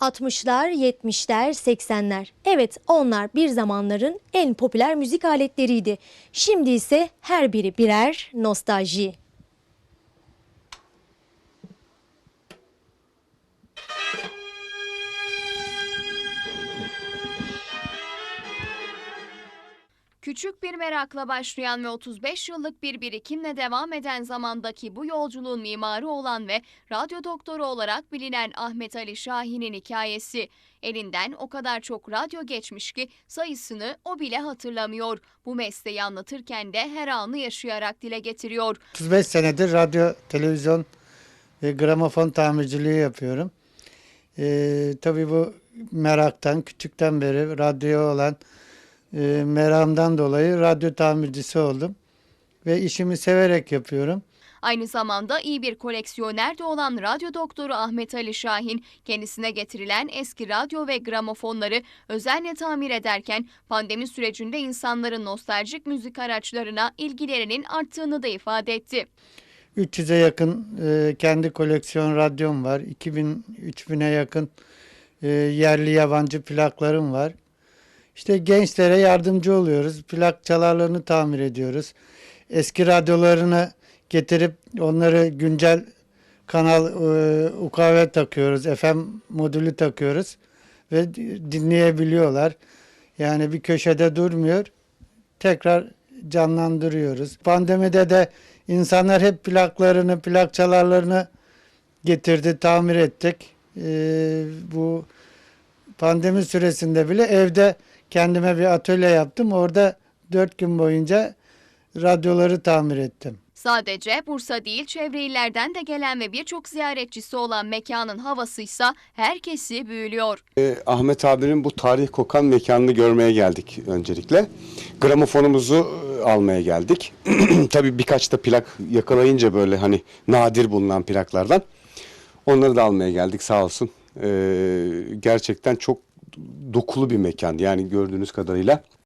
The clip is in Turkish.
60'lar, 70'ler, 80'ler. Evet onlar bir zamanların en popüler müzik aletleriydi. Şimdi ise her biri birer nostalji. Küçük bir merakla başlayan ve 35 yıllık bir birikimle devam eden zamandaki bu yolculuğun mimarı olan ve radyo doktoru olarak bilinen Ahmet Ali Şahin'in hikayesi. Elinden o kadar çok radyo geçmiş ki sayısını o bile hatırlamıyor. Bu mesleği anlatırken de her anı yaşayarak dile getiriyor. 35 senedir radyo, televizyon ve gramofon tamirciliği yapıyorum. Ee, tabii bu meraktan, küçükten beri radyoya olan e, meramdan dolayı radyo tamircisi oldum. Ve işimi severek yapıyorum. Aynı zamanda iyi bir koleksiyoner de olan radyo doktoru Ahmet Ali Şahin kendisine getirilen eski radyo ve gramofonları özenle tamir ederken pandemi sürecinde insanların nostaljik müzik araçlarına ilgilerinin arttığını da ifade etti. 300'e yakın e, kendi koleksiyon radyom var. 2000-3000'e yakın e, yerli yabancı plaklarım var. İşte gençlere yardımcı oluyoruz. Plak çalarlarını tamir ediyoruz. Eski radyolarını getirip onları güncel kanal e, UKV takıyoruz. FM modülü takıyoruz ve dinleyebiliyorlar. Yani bir köşede durmuyor. Tekrar canlandırıyoruz. Pandemide de insanlar hep plaklarını, plak çalarlarını getirdi, tamir ettik. Ee, bu pandemi süresinde bile evde kendime bir atölye yaptım. Orada dört gün boyunca radyoları tamir ettim. Sadece Bursa değil çevre illerden de gelen ve birçok ziyaretçisi olan mekanın havasıysa herkesi büyülüyor. Ee, Ahmet abinin bu tarih kokan mekanını görmeye geldik öncelikle. Gramofonumuzu e, almaya geldik. Tabii birkaç da plak yakalayınca böyle hani nadir bulunan plaklardan. Onları da almaya geldik sağ olsun. Ee, gerçekten çok dokulu bir mekan yani gördüğünüz kadarıyla.